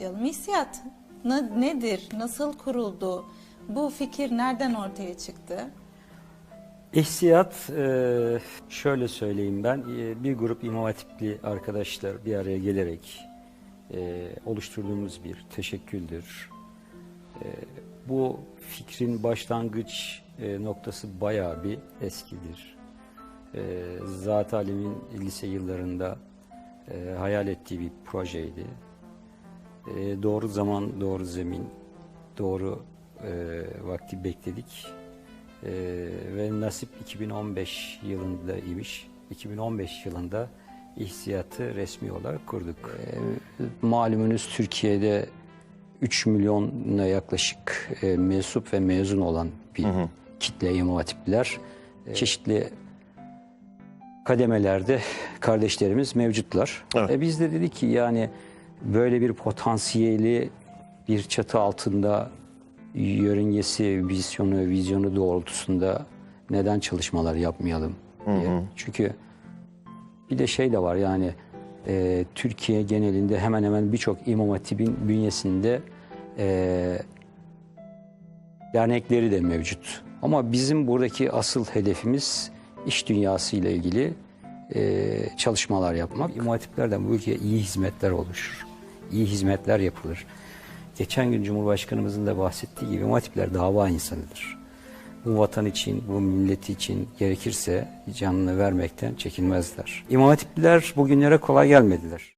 İhsiyat ne- nedir? Nasıl kuruldu? Bu fikir nereden ortaya çıktı? İhsiyat e, şöyle söyleyeyim ben e, bir grup imam hatipli arkadaşlar bir araya gelerek e, oluşturduğumuz bir teşekküldür. Bu fikrin başlangıç noktası bayağı bir eskidir. Zat Alim'in lise yıllarında hayal ettiği bir projeydi. E, doğru zaman, doğru zemin, doğru e, vakti bekledik. Ee, ve nasip 2015 yılında imiş. 2015 yılında ihsiyatı resmi olarak kurduk. Ee, malumunuz Türkiye'de 3 milyona yaklaşık e, mensup ve mezun olan bir kitle imam hatipler. E, çeşitli kademelerde kardeşlerimiz mevcutlar. Evet. E biz de dedik ki yani böyle bir potansiyeli bir çatı altında yörüngesi, vizyonu, vizyonu doğrultusunda neden çalışmalar yapmayalım diye. Çünkü bir de şey de var yani e, Türkiye genelinde hemen hemen birçok imam hatibin bünyesinde e, dernekleri de mevcut. Ama bizim buradaki asıl hedefimiz iş dünyası ile ilgili e, çalışmalar yapmak. İmam hatiplerden bu ülkeye iyi hizmetler oluşur. İyi hizmetler yapılır. Geçen gün Cumhurbaşkanımızın da bahsettiği gibi imam hatipler dava insanıdır. Bu vatan için, bu milleti için gerekirse canını vermekten çekinmezler. İmam hatipliler bugünlere kolay gelmediler.